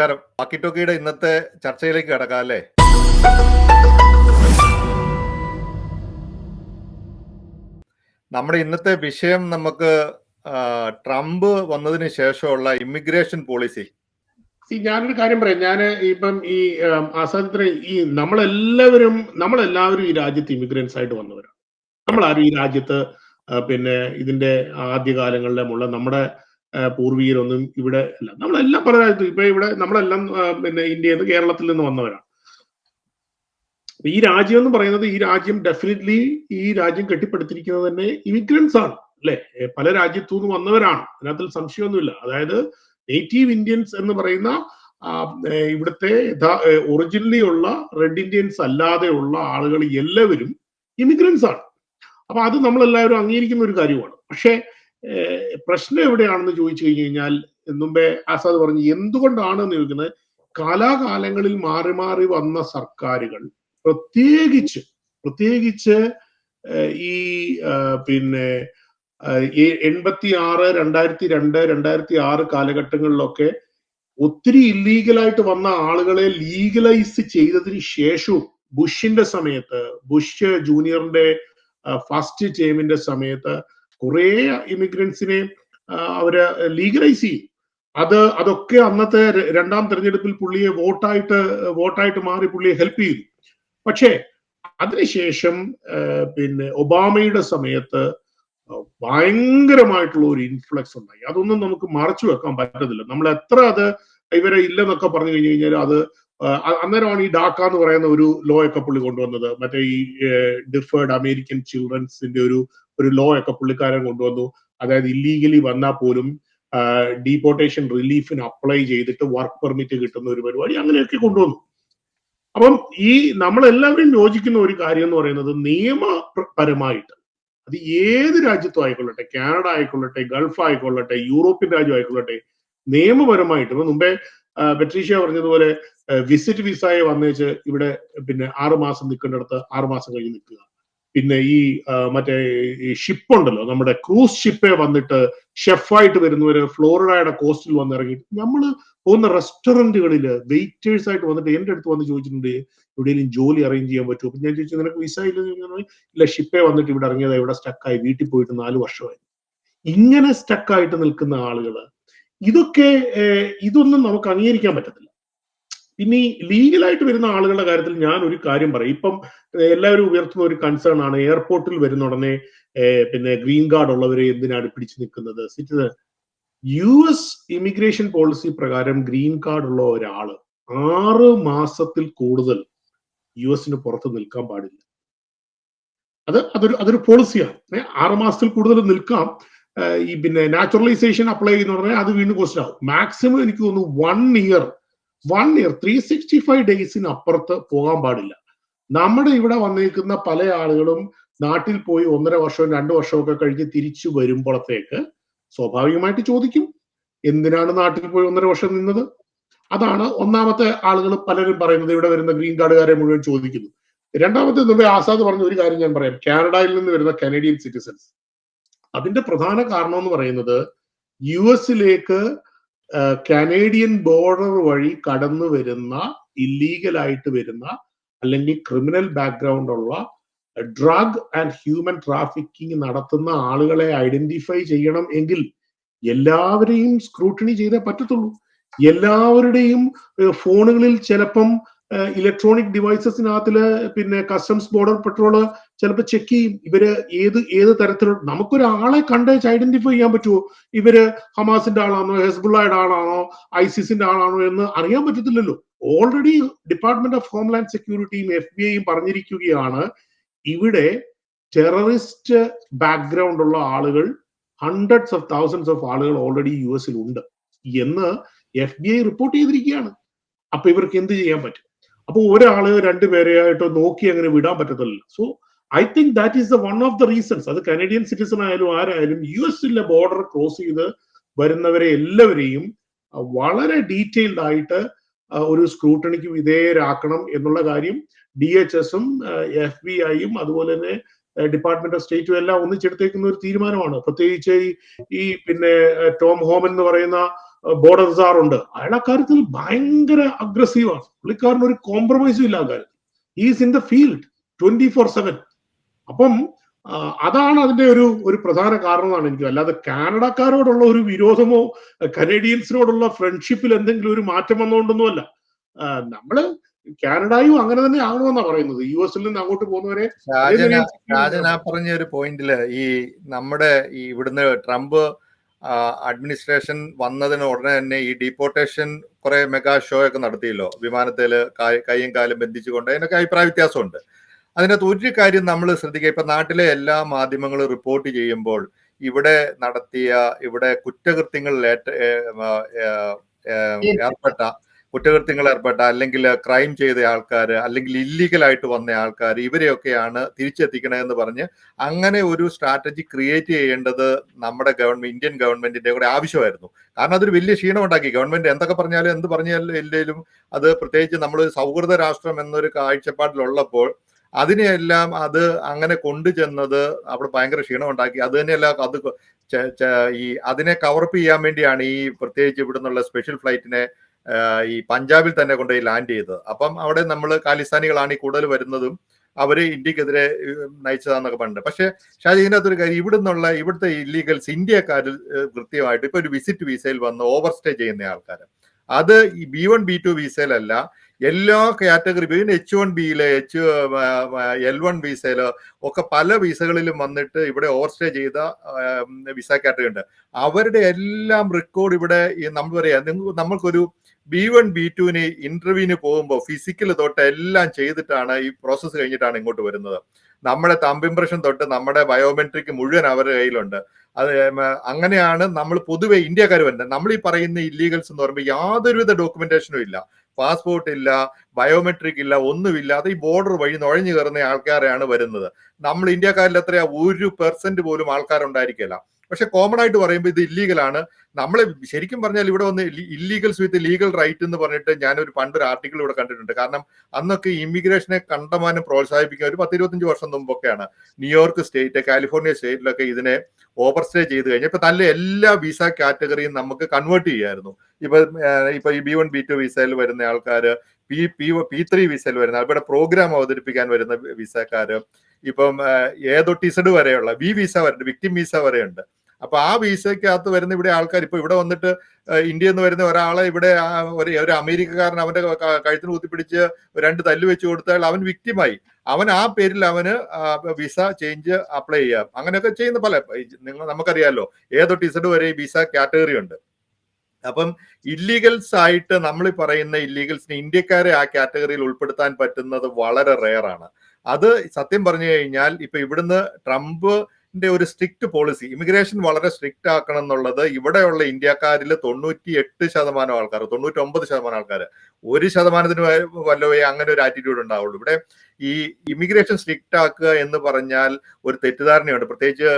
നമസ്കാരം. ബാക്കി ടോക്കിയുടെ ഇന്നത്തെ ചർച്ചയിലേക്ക് കിടക്കാം അല്ലേ? നമ്മുടെ ഇന്നത്തെ വിഷയം നമുക്ക് ട്രംപ് വന്നതിന് ശേഷമുള്ള ഇമിഗ്രേഷൻ പോളിസി. ഞാനൊരു കാര്യം പറയാം. ഞാൻ ഇപ്പം ഈ ഉം, ആസാദിത്ര ഈ നമ്മളെല്ലാവരും നമ്മളെല്ലാവരും ഈ രാജ്യത്ത് ഇമിഗ്രൻസ് ആയിട്ട് വന്നവരാണ്. നമ്മളാരും ഈ രാജ്യത്ത് പിന്നെ ഇതിന്റെ ആദ്യകാലങ്ങളിലെ മുള്ള നമ്മുടെ പൂർവികരൊന്നും ഇവിടെ അല്ല. നമ്മളെല്ലാം പല രാജ്യത്തും ഇപ്പൊ ഇവിടെ നമ്മളെല്ലാം പിന്നെ ഇന്ത്യയിൽ നിന്ന് കേരളത്തിൽ നിന്ന് വന്നവരാണ്. ഈ രാജ്യം എന്ന് പറയുന്നത് ഈ രാജ്യം ഡെഫിനറ്റ്ലി ഈ രാജ്യം കെട്ടിപ്പടുത്തിരിക്കുന്നത് തന്നെ ഇമിഗ്രൻസ് ആണ് അല്ലെ? പല രാജ്യത്തു നിന്ന് വന്നവരാണ്. അതിനകത്തിൽ സംശയമൊന്നുമില്ല. അതായത് നേറ്റീവ് ഇന്ത്യൻസ് എന്ന് പറയുന്ന ഇവിടുത്തെ ഒറിജിനലി ഉള്ള റെഡ് ഇന്ത്യൻസ് അല്ലാതെയുള്ള ആളുകൾ എല്ലാവരും ഇമിഗ്രൻസ് ആണ്. അപ്പൊ അത് നമ്മളെല്ലാവരും അംഗീകരിക്കുന്ന ഒരു കാര്യമാണ്. പക്ഷേ പ്രശ്നം എവിടെയാണെന്ന് ചോദിച്ചു കഴിഞ്ഞു കഴിഞ്ഞാൽ മുമ്പേ ആസാദ് പറഞ്ഞു എന്തുകൊണ്ടാണെന്ന് ചോദിക്കുന്നത്? കാലാകാലങ്ങളിൽ മാറി മാറി വന്ന സർക്കാരുകൾ പ്രത്യേകിച്ച് പ്രത്യേകിച്ച് ഈ പിന്നെ എൺപത്തി ആറ് രണ്ടായിരത്തി രണ്ട് രണ്ടായിരത്തി ആറ് കാലഘട്ടങ്ങളിലൊക്കെ ഒത്തിരി ഇല്ലീഗലായിട്ട് വന്ന ആളുകളെ ലീഗലൈസ് ചെയ്തതിന് ശേഷവും ബുഷിന്റെ സമയത്ത് ബുഷ് ജൂനിയറിന്റെ ഫസ്റ്റ് ടേമിന്റെ സമയത്ത് കുറെ ഇമിഗ്രൻസിനെ അവർ ലീഗലൈസ് ചെയ്യും. അത് അതൊക്കെ അന്നത്തെ രണ്ടാം തെരഞ്ഞെടുപ്പിൽ പുള്ളിയെ വോട്ടായിട്ട് വോട്ടായിട്ട് മാറി പുള്ളിയെ ഹെൽപ്പ് ചെയ്തു. പക്ഷേ അതിനുശേഷം പിന്നെ ഒബാമയുടെ സമയത്ത് ഭയങ്കരമായിട്ടുള്ള ഒരു ഇൻഫ്ലക്സ് ഉണ്ടായി. അതൊന്നും നമുക്ക് മറച്ചു വെക്കാൻ പറ്റത്തില്ല. നമ്മൾ എത്ര അത് ഇവരെ ഇല്ലെന്നൊക്കെ പറഞ്ഞു കഴിഞ്ഞു കഴിഞ്ഞാൽ അത് അന്നേരമാണ് ഈ ഡാക്ക എന്ന് പറയുന്ന ഒരു ലോ ഒക്കെ പുള്ളി കൊണ്ടുവന്നത്. മറ്റേ ഈ ഡിഫേർഡ് അമേരിക്കൻ ചിൽഡ്രൻസിന്റെ ഒരു ഒരു ലോ ഒക്കെ പുള്ളിക്കാരൻ കൊണ്ടുവന്നു. അതായത് ഇല്ലീഗലി വന്നാൽ പോലും ഡീപ്പോർട്ടേഷൻ റിലീഫിന് അപ്ലൈ ചെയ്തിട്ട് വർക്ക് പെർമിറ്റ് കിട്ടുന്ന ഒരു പരിപാടി അങ്ങനെയൊക്കെ കൊണ്ടുവന്നു. അപ്പം ഈ നമ്മളെല്ലാവരും യോജിക്കുന്ന ഒരു കാര്യം എന്ന് പറയുന്നത് നിയമപരമായിട്ട് അത് ഏത് രാജ്യത്തും ആയിക്കൊള്ളട്ടെ കാനഡ ആയിക്കൊള്ളട്ടെ ഗൾഫ് ആയിക്കൊള്ളട്ടെ യൂറോപ്യൻ രാജ്യം ആയിക്കൊള്ളട്ടെ നിയമപരമായിട്ട്. ഇപ്പൊ മുമ്പേ പെട്രീഷ്യ പറഞ്ഞതുപോലെ വിസിറ്റ് വിസയെ വന്നേച്ച് ഇവിടെ പിന്നെ ആറുമാസം നിൽക്കേണ്ടടുത്ത് ആറുമാസം കഴിഞ്ഞ് നിൽക്കുക. പിന്നെ ഈ മറ്റേ ഈ ഷിപ്പ് ഉണ്ടല്ലോ നമ്മുടെ ക്രൂസ് ഷിപ്പേ വന്നിട്ട് ഷെഫായിട്ട് വരുന്നവര് ഫ്ലോറിഡയുടെ കോസ്റ്റിൽ വന്ന് ഇറങ്ങി. നമ്മൾ പോകുന്ന റെസ്റ്റോറന്റുകളിൽ വെയിറ്റേഴ്സ് ആയിട്ട് വന്നിട്ട് എന്റെ അടുത്ത് വന്ന് ചോദിച്ചിട്ടുണ്ട് എവിടെയെങ്കിലും ജോലി അറേഞ്ച് ചെയ്യാൻ പറ്റുമോ? ഞാൻ ചോദിച്ചു നിനക്ക് വിസ ഇല്ലെന്ന് ഇല്ല ഷിപ്പേ വന്നിട്ട് ഇവിടെ ഇറങ്ങിയത് ഇവിടെ സ്റ്റക്കായി വീട്ടിൽ പോയിട്ട് നാല് വർഷമായി. ഇങ്ങനെ സ്റ്റക്കായിട്ട് നിൽക്കുന്ന ആളുകൾ ഇതൊക്കെ ഇതൊന്നും നമുക്ക് അംഗീകരിക്കാൻ പറ്റത്തില്ല. ഈ ലീഗലായിട്ട് വരുന്ന ആളുകളുടെ കാര്യത്തിൽ ഞാൻ ഒരു കാര്യം പറയും. ഇപ്പം എല്ലാവരും ഉയർത്തുന്ന ഒരു കൺസേൺ ആണ് എയർപോർട്ടിൽ വരുന്ന ഉടനെ പിന്നെ ഗ്രീൻ കാർഡ് ഉള്ളവരെ എന്തിനാണ് പിടിച്ചു നിൽക്കുന്നത്? Citizen U S immigration policy പ്രകാരം ഗ്രീൻ കാർഡ് ഉള്ള ഒരാൾ ആറ് മാസത്തിൽ കൂടുതൽ യു എസിന് പുറത്ത് നിൽക്കാൻ പാടില്ല. അത് അതൊരു അതൊരു പോളിസിയാണ് ആറ് മാസത്തിൽ കൂടുതൽ നിൽക്കാം. ഈ പിന്നെ നാച്ചുറലൈസേഷൻ അപ്ലൈ ചെയ്യുന്ന പറഞ്ഞാൽ അത് വീണ്ടും ക്വസ്റ്റൻ ആവും. മാക്സിമം എനിക്ക് തോന്നുന്നു one year one year three sixty five ഡേയ്സിന് അപ്പുറത്ത് പോകാൻ പാടില്ല. നമ്മുടെ ഇവിടെ വന്നിരിക്കുന്ന പല ആളുകളും നാട്ടിൽ പോയി ഒന്നര വർഷവും രണ്ടു വർഷവും ഒക്കെ കഴിഞ്ഞ് തിരിച്ചു വരുമ്പോഴത്തേക്ക് സ്വാഭാവികമായിട്ട് ചോദിക്കും എന്തിനാണ് നാട്ടിൽ പോയി ഒന്നര വർഷം നിന്നത്? അതാണ് ഒന്നാമത്തെ ആളുകൾ പലരും പറയുന്നത് ഇവിടെ വരുന്ന ഗ്രീൻ കാർഡുകാരെ മുഴുവൻ ചോദിക്കുന്നു. രണ്ടാമത്തെ നമ്മുടെ ആസാദ് പറഞ്ഞ ഒരു കാര്യം ഞാൻ പറയാം. കാനഡയിൽ നിന്ന് വരുന്ന കനേഡിയൻ സിറ്റിസൺസ് അതിന്റെ പ്രധാന കാരണം എന്ന് പറയുന്നത് യു എസിലേക്ക് കനേഡിയൻ ബോർഡർ വഴി കടന്നു വരുന്ന ഇല്ലീഗലായിട്ട് വരുന്ന അല്ലെങ്കിൽ ക്രിമിനൽ ബാക്ക്ഗ്രൗണ്ട് ഉള്ള ഡ്രഗ് ആൻഡ് ഹ്യൂമൻ ട്രാഫിക്കിംഗ് നടത്തുന്ന ആളുകളെ ഐഡന്റിഫൈ ചെയ്യണം എങ്കിൽ എല്ലാവരെയും സ്ക്രൂട്ടിനി ചെയ്തേ പറ്റത്തുള്ളൂ. എല്ലാവരുടെയും ഫോണുകളിൽ ചിലപ്പം ഇലക്ട്രോണിക് ഡിവൈസസിനകത്തിൽ പിന്നെ കസ്റ്റംസ് ബോർഡർ പെട്രോൾ ചിലപ്പോൾ ചെക്ക് ചെയ്യും. ഇവർ ഏത് ഏത് തരത്തിലുള്ള നമുക്കൊരാളെ കണ്ട് ഐഡന്റിഫൈ ചെയ്യാൻ പറ്റുമോ ഇവർ ഹമാസിന്റെ ആളാണോ ഹെസ്ബുള്ളയുടെ ആളാണോ ഐസിസിന്റെ ആളാണോ എന്ന് അറിയാൻ പറ്റത്തില്ലല്ലോ. ഓൾറെഡി ഡിപ്പാർട്ട്മെന്റ് ഓഫ് ഹോംലാൻഡ് സെക്യൂരിറ്റിയും എഫ് ബി ഐയും പറഞ്ഞിരിക്കുകയാണ് ഇവിടെ ടെററിസ്റ്റ് ബാക്ക്ഗ്രൗണ്ട് ഉള്ള ആളുകൾ ഹൺഡ്രഡ്സ് ഓഫ് തൗസൻഡ്സ് ഓഫ് ആളുകൾ ഓൾറെഡി യു എസിൽ ഉണ്ട് എന്ന് എഫ് ബി ഐ റിപ്പോർട്ട് ചെയ്തിരിക്കുകയാണ്. അപ്പൊ ഇവർക്ക് എന്ത് ചെയ്യാൻ പറ്റും? അപ്പൊ ഒരാൾ രണ്ടുപേരെയായിട്ടോ നോക്കി അങ്ങനെ വിടാൻ പറ്റത്തില്ല. So I think that is the one of the reasons അത് കനേഡിയൻ സിറ്റിസൺ ആയാലും ആരായാലും യു എസിലെ ബോർഡർ ക്രോസ് ചെയ്ത് വരുന്നവരെ എല്ലാവരെയും വളരെ ഡീറ്റെയിൽഡ് ആയിട്ട് ഒരു സ്ക്രൂട്ടണിക്ക് വിധേയരാക്കണം എന്നുള്ള കാര്യം ഡി എച്ച് എസും എഫ് ബി ഐയും അതുപോലെ തന്നെ ഡിപ്പാർട്ട്മെന്റ് ഓഫ് സ്റ്റേറ്റും എല്ലാം ഒന്നിച്ചെടുത്തേക്കുന്ന ഒരു തീരുമാനമാണ്. പ്രത്യേകിച്ച് ഈ പിന്നെ ടോം ഹോം എന്ന് പറയുന്ന ബോർഡർ സാർ ഉണ്ട്. അയാൾ അക്കാര്യത്തിൽ ഭയങ്കര അഗ്രസീവാണ് പുള്ളിക്കാരന് ഒരു കോംപ്രമൈസും ഇല്ല അക്കാര്യത്തിൽ is in the field twenty four seven അപ്പം അതാണ് അതിന്റെ ഒരു ഒരു പ്രധാന കാരണം എന്നാണ് എനിക്ക് അല്ലാതെ കാനഡക്കാരോടുള്ള ഒരു വിരോധമോ കനേഡിയൻസിനോടുള്ള ഫ്രണ്ട്ഷിപ്പിൽ എന്തെങ്കിലും ഒരു മാറ്റം വന്നുകൊണ്ടൊന്നുമല്ല അല്ല നമ്മൾ കാനഡയും അങ്ങനെ തന്നെ ആകണമെന്നാണ് പറയുന്നത്. യു എസിൽ നിന്ന് അങ്ങോട്ട് പോകുന്നവരെ ഷാജന ആ പറഞ്ഞ ഒരു പോയിന്റിൽ ഈ നമ്മുടെ ഈ ഇവിടുന്ന് ട്രംപ് അഡ്മിനിസ്ട്രേഷൻ വന്നതിന് ഉടനെ തന്നെ ഈ ഡീപ്പോർട്ടേഷൻ കുറെ മെഗാ ഷോ ഒക്കെ നടത്തിയല്ലോ. വിമാനത്തിൽ കൈയും കാലും ബന്ധിച്ചുകൊണ്ട് അതിനൊക്കെ അഭിപ്രായ വ്യത്യാസമുണ്ട്. അതിനകത്ത് ഒരു കാര്യം നമ്മൾ ശ്രദ്ധിക്കുക. ഇപ്പൊ നാട്ടിലെ എല്ലാ മാധ്യമങ്ങളും റിപ്പോർട്ട് ചെയ്യുമ്പോൾ ഇവിടെ നടത്തിയ ഇവിടെ കുറ്റകൃത്യങ്ങളിൽ ഏർപ്പെട്ട കുറ്റകൃത്യങ്ങൾ ഏർപ്പെട്ട അല്ലെങ്കിൽ ക്രൈം ചെയ്ത ആൾക്കാർ അല്ലെങ്കിൽ ഇല്ലീഗലായിട്ട് വന്ന ആൾക്കാർ ഇവരെയൊക്കെയാണ് തിരിച്ചെത്തിക്കണമെന്ന് പറഞ്ഞ് അങ്ങനെ ഒരു സ്ട്രാറ്റജി ക്രിയേറ്റ് ചെയ്യേണ്ടത് നമ്മുടെ ഗവൺമെന്റ് ഇന്ത്യൻ ഗവൺമെന്റിന്റെ കൂടെ ആവശ്യമായിരുന്നു. കാരണം അതൊരു വലിയ ക്ഷീണം ഉണ്ടാക്കി. ഗവൺമെന്റ് എന്തൊക്കെ പറഞ്ഞാലും എന്ത് പറഞ്ഞാലും ഇല്ലെങ്കിലും അത് പ്രത്യേകിച്ച് നമ്മൾ സൗഹൃദ രാഷ്ട്രം എന്നൊരു കാഴ്ചപ്പാടിലുള്ളപ്പോൾ അതിനെയെല്ലാം അത് അങ്ങനെ കൊണ്ടുചെന്നത് അവിടെ ഭയങ്കര ക്ഷീണം ഉണ്ടാക്കി. അത് തന്നെയല്ല അത് ഈ അതിനെ കവറപ്പ് ചെയ്യാൻ വേണ്ടിയാണ് ഈ പ്രത്യേകിച്ച് ഇവിടുന്നുള്ള സ്പെഷ്യൽ ഫ്ലൈറ്റിനെ ഈ പഞ്ചാബിൽ തന്നെ കൊണ്ടുപോയി ലാൻഡ് ചെയ്തത്. അപ്പം അവിടെ നമ്മൾ ഖാലിസ്ഥാനികളാണ് ഈ കൂടുതൽ വരുന്നതും അവർ ഇന്ത്യക്കെതിരെ നയിച്ചതാന്നൊക്കെ പറഞ്ഞു പക്ഷെ ഷാജി അകത്തൊരു കാര്യം ഇവിടെ നിന്നുള്ള ഇവിടുത്തെ ഇല്ലീഗൽസ് ഇന്ത്യക്കാരിൽ ഏഹ്, കൃത്യമായിട്ട് ഇപ്പൊ ഒരു വിസിറ്റ് വിസയിൽ വന്ന് ഓവർ സ്റ്റേ ചെയ്യുന്ന ആൾക്കാർ അത് ഈ ബി വൺ ബി ടു വിസയിലല്ല എല്ലാ കാറ്റഗറി പിന്നെ എച്ച് വൺ ബിയിലെ എച്ച് എൽ വൺ വിസയിൽ ഒക്കെ പല വിസകളിലും വന്നിട്ട് ഇവിടെ ഓവർ സ്റ്റേ ചെയ്ത വിസ കാറ്റഗറി ഉണ്ട്. അവരുടെ എല്ലാം റെക്കോർഡ് ഇവിടെ നമ്മൾ പറയാ നമ്മൾക്കൊരു ബി വൺ ബി ടുവിന് ഇന്റർവ്യൂവിന് പോകുമ്പോൾ ഫിസിക്കൽ തൊട്ട് എല്ലാം ചെയ്തിട്ടാണ് ഈ പ്രോസസ്സ് കഴിഞ്ഞിട്ടാണ് ഇങ്ങോട്ട് വരുന്നത്. നമ്മുടെ തമ്പ് ഇംപ്രഷൻ തൊട്ട് നമ്മുടെ ബയോമെട്രിക് മുഴുവൻ അവരുടെ കയ്യിലുണ്ട്. അത് അങ്ങനെയാണ് നമ്മൾ പൊതുവെ ഇന്ത്യക്കാർ വരുന്നത്. നമ്മൾ ഈ പറയുന്ന ഇല്ലീഗൽസ് എന്ന് പറയുമ്പോൾ യാതൊരുവിധ ഡോക്യുമെന്റേഷനും ഇല്ല. പാസ്പോർട്ട് ഇല്ല ബയോമെട്രിക് ഇല്ല ഒന്നുമില്ലാതെ ഈ ബോർഡർ വഴി നുഴഞ്ഞു കയറുന്ന ആൾക്കാരെയാണ് വരുന്നത്. നമ്മൾ ഇന്ത്യക്കാരിൽ എത്രയാ? ഒരു പെർസെന്റ് പോലും ആൾക്കാരുണ്ടായിരിക്കില്ല. പക്ഷെ കോമൺ ആയിട്ട് പറയുമ്പോൾ ഇത് ഇല്ലീഗലാണ് നമ്മൾ ശരിക്കും പറഞ്ഞാൽ ഇവിടെ വന്ന് ഇല്ലീഗൽസ് വിത്ത് ലീഗൽ റൈറ്റ് എന്ന് പറഞ്ഞിട്ട് ഞാനൊരു പണ്ടൊരു ആർട്ടിക്കിൾ ഇവിടെ കണ്ടിട്ടുണ്ട്. കാരണം അന്നൊക്കെ ഇമിഗ്രേഷനെ കണ്ടമാനം പ്രോത്സാഹിപ്പിക്കുക ഒരു പത്തിരുപത്തഞ്ച് വർഷം മുമ്പൊക്കെയാണ് ന്യൂയോർക്ക് സ്റ്റേറ്റ് കാലിഫോർണിയ സ്റ്റേറ്റിലൊക്കെ ഇതിനെ ഓവർ സ്റ്റേ ചെയ്ത് കഴിഞ്ഞാൽ ഇപ്പൊ നല്ല എല്ലാ വിസ കാറ്റഗറിയും നമുക്ക് കൺവേർട്ട് ചെയ്യായിരുന്നു. ഇപ്പൊ ഇപ്പൊ ഈ ബി വൺ ബി ടു വിസയിൽ വരുന്ന ആൾക്കാർ പി പി പി ത്രീ വിസയിൽ വരുന്ന ഇവിടെ പ്രോഗ്രാം അവതരിപ്പിക്കാൻ വരുന്ന വിസക്കാർ ഇപ്പം ഏതോ ടിസഡ് വരെയുള്ള വി വിസ വരുന്നുണ്ട് വിക്ടിം വിസ വരെയുണ്ട് അപ്പൊ ആ വിസയ്ക്കകത്ത് വരുന്ന ഇവിടെ ആൾക്കാർ ഇപ്പൊ ഇവിടെ വന്നിട്ട് ഇന്ത്യയിൽ നിന്ന് വരുന്ന ഒരാളെ ഇവിടെ ഒരു അമേരിക്കക്കാരൻ അവന്റെ കഴുത്തിന് കുത്തിപ്പിടിച്ച് രണ്ട് തല്ല് വെച്ച് കൊടുത്താൽ അവൻ വിക്റ്റിമായി അവൻ ആ പേരിൽ അവന് വിസ ചേഞ്ച് അപ്ലൈ ചെയ്യാം. അങ്ങനെയൊക്കെ ചെയ്യുന്ന പല നിങ്ങൾ നമുക്കറിയാലോ ഏതോ ടിസഡ് വരെ വിസ കാറ്റഗറി ഉണ്ട്. അപ്പം ഇല്ലീഗൽസ് ആയിട്ട് നമ്മൾ പറയുന്ന ഇല്ലീഗൽസിന് ഇന്ത്യക്കാരെ ആ കാറ്റഗറിയിൽ ഉൾപ്പെടുത്താൻ പറ്റുന്നത് വളരെ റെയർ ആണ്. അത് സത്യം പറഞ്ഞു കഴിഞ്ഞാൽ ഇപ്പൊ ഇവിടുന്ന് ട്രംപിന്റെ ഒരു സ്ട്രിക്റ്റ് പോളിസി ഇമിഗ്രേഷൻ വളരെ സ്ട്രിക്റ്റ് ആക്കണം എന്നുള്ളത് ഇവിടെയുള്ള ഇന്ത്യക്കാരിൽ തൊണ്ണൂറ്റി എട്ട് ശതമാനം ആൾക്കാർ തൊണ്ണൂറ്റി ഒമ്പത് ശതമാനം ആൾക്കാർ ഒരു ശതമാനത്തിന് വല്ലവേ അങ്ങനെ ഒരു ആറ്റിറ്റ്യൂഡ് ഉണ്ടാവുള്ളൂ. ഇവിടെ ഈ ഇമിഗ്രേഷൻ സ്ട്രിക്റ്റ് ആക്കുക എന്ന് പറഞ്ഞാൽ ഒരു തെറ്റിദ്ധാരണയുണ്ട്. പ്രത്യേകിച്ച്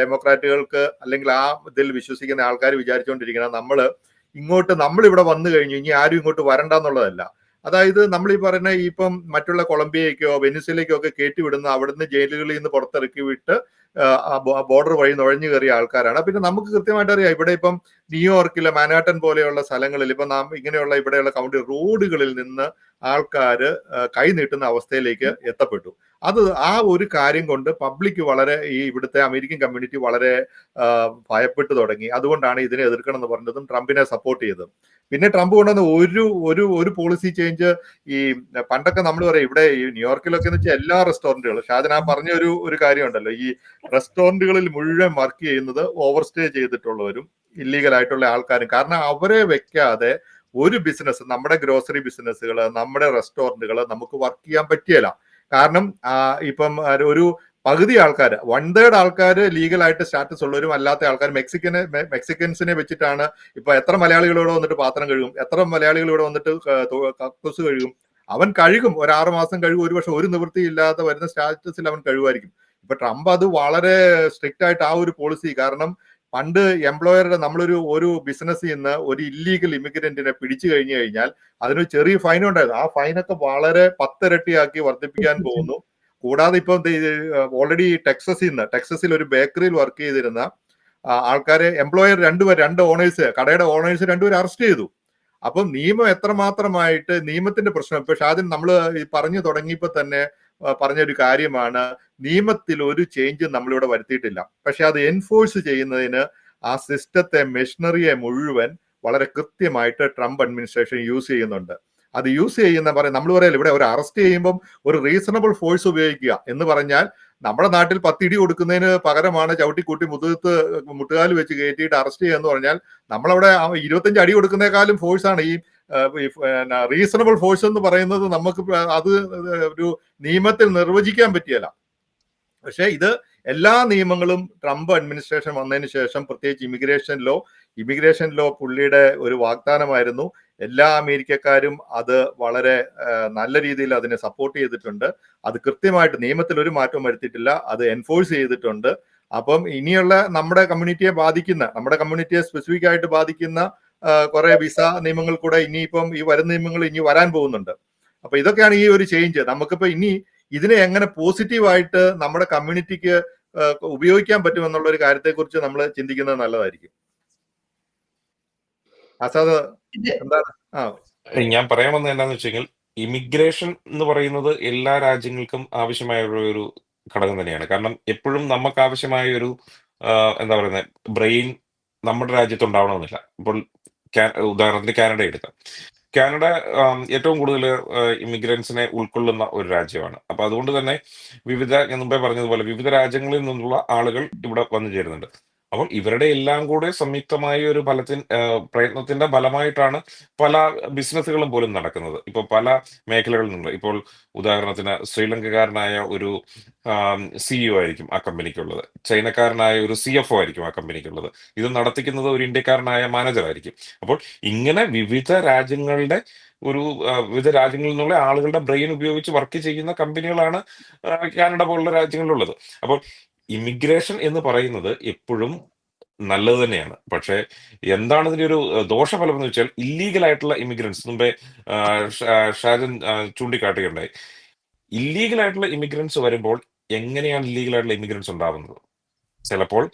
ഡെമോക്രാറ്റുകൾക്ക് അല്ലെങ്കിൽ ആ ഇതിൽ വിശ്വസിക്കുന്ന ആൾക്കാർ വിചാരിച്ചുകൊണ്ടിരിക്കണം നമ്മൾ ഇങ്ങോട്ട് നമ്മൾ ഇവിടെ വന്നു കഴിഞ്ഞു ഇനി ആരും ഇങ്ങോട്ട് വരണ്ട എന്നുള്ളതല്ല അതായത് നമ്മൾ ഈ പറയുന്ന ഇപ്പം മറ്റുള്ള കൊളംബിയയ്ക്കോ വെനിസിലേക്കോ ഒക്കെ കയറ്റി വിടുന്ന അവിടുന്ന് ജയിലുകളിൽ നിന്ന് പുറത്തിറക്കി വിട്ട് ബോർഡർ വഴി നുഴഞ്ഞു കയറിയ ആൾക്കാരാണ്. പിന്നെ നമുക്ക് കൃത്യമായിട്ട് അറിയാം ഇവിടെ ഇപ്പം ന്യൂയോർക്കിലെ മാനാട്ടൻ പോലെയുള്ള സ്ഥലങ്ങളിൽ ഇപ്പം നാം ഇങ്ങനെയുള്ള ഇവിടെയുള്ള കൗണ്ടി റോഡുകളിൽ നിന്ന് ആൾക്കാർ കൈനീട്ടുന്ന അവസ്ഥയിലേക്ക് എത്തപ്പെട്ടു. അത് ആ ഒരു കാര്യം കൊണ്ട് പബ്ലിക് വളരെ ഈ ഇവിടുത്തെ അമേരിക്കൻ കമ്മ്യൂണിറ്റി വളരെ ഭയപ്പെട്ടു തുടങ്ങി. അതുകൊണ്ടാണ് ഇതിനെ എതിർക്കണം എന്ന് പറഞ്ഞതും ട്രംപിനെ സപ്പോർട്ട് ചെയ്തതും. പിന്നെ ട്രംപ് കൊണ്ടുവന്ന ഒരു ഒരു ഒരു പോളിസി ചേഞ്ച് ഈ പണ്ടൊക്കെ നമ്മൾ പറയും ഇവിടെ ഈ ന്യൂയോർക്കിലൊക്കെ എന്ന് വെച്ചാൽ എല്ലാ റെസ്റ്റോറന്റുകളും ഷാജന പറഞ്ഞ ഒരു ഒരു കാര്യമുണ്ടല്ലോ. ഈ റെസ്റ്റോറന്റുകളിൽ മുഴുവൻ വർക്ക് ചെയ്യുന്നത് ഓവർ സ്റ്റേ ചെയ്തിട്ടുള്ളവരും ഇല്ലീഗൽ ആയിട്ടുള്ള ആൾക്കാരും. കാരണം അവരെ വെക്കാതെ ഒരു ബിസിനസ് നമ്മുടെ ഗ്രോസറി ബിസിനസ്സുകൾ നമ്മുടെ റെസ്റ്റോറന്റുകൾ നമുക്ക് വർക്ക് ചെയ്യാൻ പറ്റിയല്ല. കാരണം ഇപ്പം ഒരു പകുതി ആൾക്കാർ വൺ തേർഡ് ആൾക്കാർ ലീഗലായിട്ട് സ്റ്റാറ്റസ് ഉള്ളവരും അല്ലാത്ത ആൾക്കാർ മെക്സിക്കനെ മെക്സിക്കൻസിനെ വെച്ചിട്ടാണ് ഇപ്പൊ എത്ര മലയാളികൾ ഇവിടെ വന്നിട്ട് പാത്രം കഴുകും എത്ര മലയാളികൾ ഇവിടെ വന്നിട്ട് കക്കൂസ് കഴുകും. അവൻ കഴുകും ഒരു ആറ് മാസം കഴുകും ഒരു പക്ഷെ ഒരു നിവൃത്തിയില്ലാതെ വരുന്ന സ്റ്റാറ്റസിൽ അവൻ കഴുകുമായിരിക്കും ഇപ്പൊ ട്രംപ് അത് വളരെ സ്ട്രിക്റ്റ് ആയിട്ട് ആ ഒരു പോളിസി കാരണം പണ്ട് എംപ്ലോയറുടെ നമ്മളൊരു ഒരു ബിസിനസ്സിൽ നിന്ന് ഒരു ഇല്ലീഗൽ ഇമിഗ്രന്റിനെ പിടിച്ചു കഴിഞ്ഞു കഴിഞ്ഞാൽ അതിനൊരു ചെറിയ ഫൈൻ ഉണ്ടായിരുന്നു. ആ ഫൈനൊക്കെ വളരെ പത്തിരട്ടിയാക്കി വർദ്ധിപ്പിക്കാൻ പോകുന്നു. കൂടാതെ ഇപ്പം ഓൾറെഡി ടെക്സസിൽ നിന്ന് ടെക്സസിൽ ഒരു ബേക്കറിയിൽ വർക്ക് ചെയ്തിരുന്ന ആൾക്കാരെ എംപ്ലോയർ രണ്ടുപേർ രണ്ട് ഓണേഴ്സ് കടയുടെ ഓണേഴ്സ് രണ്ടുപേരും അറസ്റ്റ് ചെയ്തു. അപ്പം നിയമം എത്രമാത്രമായിട്ട് നിയമത്തിന്റെ പ്രശ്നം ഇപ്പൊ ഷാദിൻ നമ്മൾ പറഞ്ഞു തുടങ്ങിയപ്പോ തന്നെ ആ, പറഞ്ഞൊരു കാര്യമാണ്. നിയമത്തിൽ ഒരു ചേഞ്ച് നമ്മളിവിടെ വരുത്തിയിട്ടില്ല. പക്ഷെ അത് എൻഫോഴ്സ് ചെയ്യുന്നതിന് ആ സിസ്റ്റത്തെ മെഷീനറിയെ മുഴുവൻ വളരെ കൃത്യമായിട്ട് ട്രംപ് അഡ്മിനിസ്ട്രേഷൻ യൂസ് ചെയ്യുന്നുണ്ട്. അത് യൂസ് ചെയ്യുന്ന പറയാം നമ്മൾ പറയല്ലോ ഇവിടെ ഒരു അറസ്റ്റ് ചെയ്യുമ്പം ഒരു റീസണബിൾ ഫോഴ്സ് ഉപയോഗിക്കുക എന്ന് പറഞ്ഞാൽ നമ്മുടെ നാട്ടിൽ പത്തിടി കൊടുക്കുന്നതിന് പകരമാണ് ചവിട്ടിക്കൂട്ടി മുതുകത്ത് മുട്ടുകാൽ വെച്ച് കയറ്റിയിട്ട് അറസ്റ്റ് ചെയ്യുക എന്ന് പറഞ്ഞാൽ നമ്മളവിടെ ഇരുപത്തഞ്ച് അടി കൊടുക്കുന്നേക്കാളും ഫോഴ്സാണ് ഈ റീസണബിൾ ഫോഴ്സ് എന്ന് പറയുന്നത് നമുക്ക് അത് ഒരു നിയമത്തിൽ നിർവചിക്കാൻ പറ്റിയല്ല. പക്ഷേ ഇത് എല്ലാ നിയമങ്ങളും ട്രംപ് അഡ്മിനിസ്ട്രേഷൻ വന്നതിന് ശേഷം പ്രത്യേകിച്ച് ഇമിഗ്രേഷൻ ലോ ഇമിഗ്രേഷൻ ലോ പുള്ളിയുടെ ഒരു വാഗ്ദാനമായിരുന്നു. എല്ലാ അമേരിക്കക്കാരും അത് വളരെ നല്ല രീതിയിൽ അതിനെ സപ്പോർട്ട് ചെയ്തിട്ടുണ്ട്. അത് കൃത്യമായിട്ട് നിയമത്തിൽ ഒരു മാറ്റം വരുത്തിയിട്ടില്ല. അത് എൻഫോഴ്സ് ചെയ്തിട്ടുണ്ട്. അപ്പം ഇനിയുള്ള നമ്മുടെ കമ്മ്യൂണിറ്റിയെ ബാധിക്കുന്ന നമ്മുടെ കമ്മ്യൂണിറ്റിയെ സ്പെസിഫിക് ആയിട്ട് ബാധിക്കുന്ന കുറെ വിസ നിയമങ്ങൾ കൂടെ ഇനിയിപ്പം ഈ വരുന്ന നിയമങ്ങൾ ഇനി വരാൻ പോകുന്നുണ്ട്. അപ്പൊ ഇതൊക്കെയാണ് ഈ ഒരു ചേഞ്ച് നമുക്കിപ്പോ ഇനി ഇതിനെ എങ്ങനെ പോസിറ്റീവായിട്ട് നമ്മുടെ കമ്മ്യൂണിറ്റിക്ക് ഉപയോഗിക്കാൻ പറ്റുമെന്നുള്ള ഒരു കാര്യത്തെക്കുറിച്ച് നമ്മൾ ചിന്തിക്കുന്നത് നല്ലതായിരിക്കും. അസാദ് എന്താണ്? ആ. ഞാൻ പറയാൻ വന്നത് എന്താന്ന് വെച്ചെങ്കിൽ ഇമിഗ്രേഷൻ എന്ന് പറയുന്നത് എല്ലാ രാജ്യങ്ങൾക്കും ആവശ്യമായ ഒരു ഒരു ഘടകം തന്നെയാണ്. കാരണം എപ്പോഴും നമുക്ക് ആവശ്യമായ ഒരു ആ, എന്താ പറയുന്നത് ബ്രെയിൻ നമ്മുടെ രാജ്യത്ത് ഉണ്ടാവണമെന്നില്ല ഇപ്പോൾ ഉദാഹരണത്തിന് കാനഡ എടുക്കാം. കാനഡ ഏറ്റവും കൂടുതൽ ഇമിഗ്രൻസിനെ ഉൾക്കൊള്ളുന്ന ഒരു രാജ്യമാണ്. അപ്പൊ അതുകൊണ്ട് തന്നെ വിവിധ ഞാൻ മുമ്പേ പറഞ്ഞതുപോലെ വിവിധ രാജ്യങ്ങളിൽ നിന്നുള്ള ആളുകൾ ഇവിടെ വന്നു ചേരുന്നുണ്ട്. അപ്പോൾ ഇവരുടെ എല്ലാം കൂടെ സംയുക്തമായ ഒരു ഫലത്തിൻ പ്രയത്നത്തിന്റെ ഫലമായിട്ടാണ് പല ബിസിനസ്സുകളും പോലും നടക്കുന്നത്. ഇപ്പോൾ പല മേഖലകളിൽ നിന്ന്. ഇപ്പോൾ ഉദാഹരണത്തിന് ശ്രീലങ്കക്കാരനായ ഒരു സിഇഒ ആയിരിക്കും ആ കമ്പനിക്കുള്ളത്. ചൈനക്കാരനായ ഒരു സി എഫ് ഒ ആയിരിക്കും ആ കമ്പനിക്കുള്ളത്. ഇത് നടത്തിക്കുന്നത് ഒരു ഇന്ത്യക്കാരനായ മാനേജർ ആയിരിക്കും. അപ്പോൾ ഇങ്ങനെ വിവിധ രാജ്യങ്ങളുടെ ഒരു വിവിധ രാജ്യങ്ങളിൽ നിന്നുള്ള ആളുകളുടെ ബ്രെയിൻ ഉപയോഗിച്ച് വർക്ക് ചെയ്യുന്ന കമ്പനികളാണ് കാനഡ പോലുള്ള രാജ്യങ്ങളിലുള്ളത്. അപ്പോൾ ഇമിഗ്രേഷൻ എന്ന് പറയുന്നത് എപ്പോഴും നല്ലത് തന്നെയാണ്. പക്ഷേ എന്താണ് ഇതിന്റെ ഒരു ദോഷഫലം എന്ന് വെച്ചാൽ ഇല്ലീഗൽ ആയിട്ടുള്ള ഇമിഗ്രൻസ് മുമ്പേ ഷാജൻ ചൂണ്ടിക്കാട്ടുകയുണ്ടായി. ഇല്ലീഗൽ ആയിട്ടുള്ള ഇമിഗ്രൻസ് വരുമ്പോൾ എങ്ങനെയാണ് ഇല്ലീഗൽ ആയിട്ടുള്ള ഇമിഗ്രൻസ് ഉണ്ടാവുന്നത്? ചിലപ്പോൾ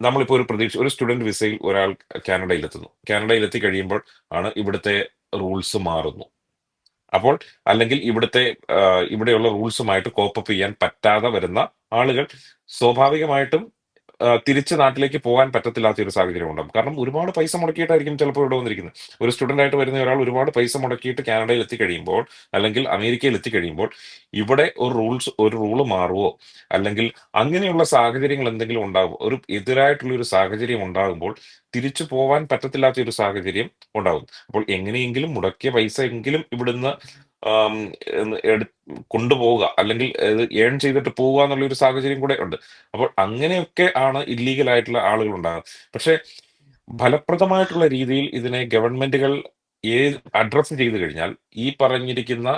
നമ്മളിപ്പോൾ ഒരു പ്രതീക്ഷ ഒരു സ്റ്റുഡന്റ് വിസയിൽ ഒരാൾ കാനഡയിൽ എത്തുന്നു കാനഡയിൽ എത്തി കഴിയുമ്പോൾ ആണ് ഇവിടുത്തെ റൂൾസ് മാറുന്നു. അപ്പോൾ അല്ലെങ്കിൽ ഇവിടുത്തെ ഇവിടെയുള്ള റൂൾസുമായിട്ട് കോപ്പപ്പ് ചെയ്യാൻ പറ്റാതെ വരുന്ന ആളുകൾ സ്വാഭാവികമായിട്ടും തിരിച്ച് നാട്ടിലേക്ക് പോകാൻ പറ്റത്തില്ലാത്ത ഒരു സാഹചര്യം ഉണ്ടാകും കാരണം ഒരുപാട് പൈസ മുടക്കിയിട്ടായിരിക്കും ചിലപ്പോൾ ഇവിടെ വന്നിരിക്കുന്നത്. ഒരു സ്റ്റുഡന്റ് ആയിട്ട് വരുന്ന ഒരാൾ ഒരുപാട് പൈസ മുടക്കിയിട്ട് കാനഡയിൽ എത്തിക്കഴിയുമ്പോൾ അല്ലെങ്കിൽ അമേരിക്കയിൽ എത്തിക്കഴിയുമ്പോൾ ഇവിടെ ഒരു റൂൾസ് ഒരു റൂൾ മാറുവോ? അല്ലെങ്കിൽ അങ്ങനെയുള്ള സാഹചര്യങ്ങൾ എന്തെങ്കിലും ഉണ്ടാകും ഒരു എതിരായിട്ടുള്ള ഒരു സാഹചര്യം ഉണ്ടാകുമ്പോൾ തിരിച്ചു പോവാൻ പറ്റത്തില്ലാത്ത ഒരു സാഹചര്യം ഉണ്ടാകും. അപ്പോൾ എങ്ങനെയെങ്കിലും മുടക്കിയ പൈസ എങ്കിലും ഇവിടുന്ന് കൊണ്ടുപോവുക. അല്ലെങ്കിൽ ഏൺ ചെയ്തിട്ട് പോവുക എന്നുള്ള ഒരു സാഹചര്യം കൂടെ ഉണ്ട്. അപ്പോൾ അങ്ങനെയൊക്കെ ആണ് ഇല്ലീഗൽ ആയിട്ടുള്ള ആളുകൾ ഉണ്ടാകുന്നത് പക്ഷെ ഫലപ്രദമായിട്ടുള്ള രീതിയിൽ ഇതിനെ ഗവൺമെന്റുകൾ ഏത് അഡ്രസ് ചെയ്തു കഴിഞ്ഞാൽ ഈ പറഞ്ഞിരിക്കുന്ന